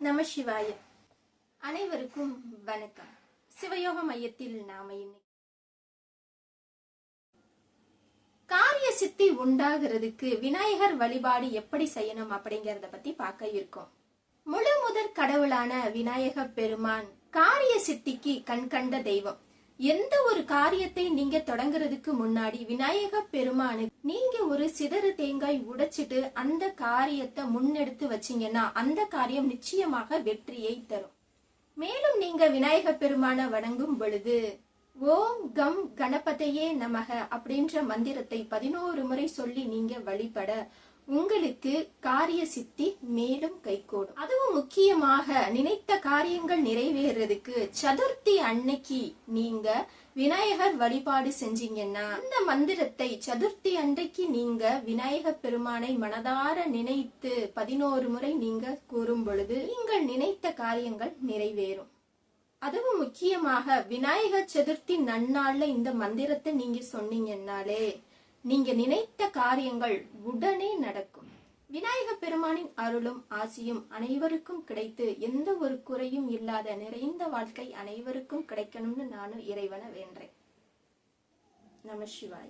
நம சிவாய. அனைவருக்கும் வணக்கம். சிவயோக மையத்தில் நாம இன்னைக்கு காரிய சித்தி உண்டாகிறதுக்கு விநாயகர் வழிபாடு எப்படி செய்யணும் அப்படிங்கறத பத்தி பார்க்க இருக்கோம். முழு முதற் கடவுளான விநாயக பெருமான் காரிய சித்திக்கு கண்கண்ட தெய்வம். எந்த ஒரு காரியத்தை நீங்க தொடங்குறதுக்கு முன்னாடி விநாயக பெருமானு நீங்க ஒரு சிதறு தேங்காய் உடைச்சிட்டு அந்த காரியத்தை முன்னெடுத்து வச்சீங்கன்னா அந்த காரியம் நிச்சயமாக வெற்றியை தரும். மேலும் நீங்க விநாயக பெருமான வணங்கும் பொழுது ஓம் கம் கணபதையே நமக அப்படின்ற மந்திரத்தை பதினோரு முறை சொல்லி நீங்க வழிபட உங்களுக்கு காரிய சித்தி மேலும் கைகூடும். அதுவும் முக்கியமாக நினைத்த காரியங்கள் நிறைவேறதுக்கு சதுர்த்தி அன்னைக்கு நீங்க விநாயகர் வழிபாடு செஞ்சீங்கன்னா அந்த மந்திரத்தை சதுர்த்தி அன்றைக்கு நீங்க விநாயகர் பெருமானை மனதார நினைத்து பதினோரு முறை நீங்க கூறும் பொழுது நீங்கள் நினைத்த காரியங்கள் நிறைவேறும். அதுவும் முக்கியமாக விநாயகர் சதுர்த்தி நன்னாள்ல இந்த மந்திரத்தை நீங்க சொன்னீங்கன்னாலே நீங்க நினைத்த காரியங்கள் உடனே நடக்கும். விநாயக பெருமானின் அருளும் ஆசியும் அனைவருக்கும் கிடைத்து எந்த ஒரு குறையும் இல்லாத நிறைந்த வாழ்க்கை அனைவருக்கும் கிடைக்கணும்னு நானும் இறைவனை வேண்டேன் நம சிவாய.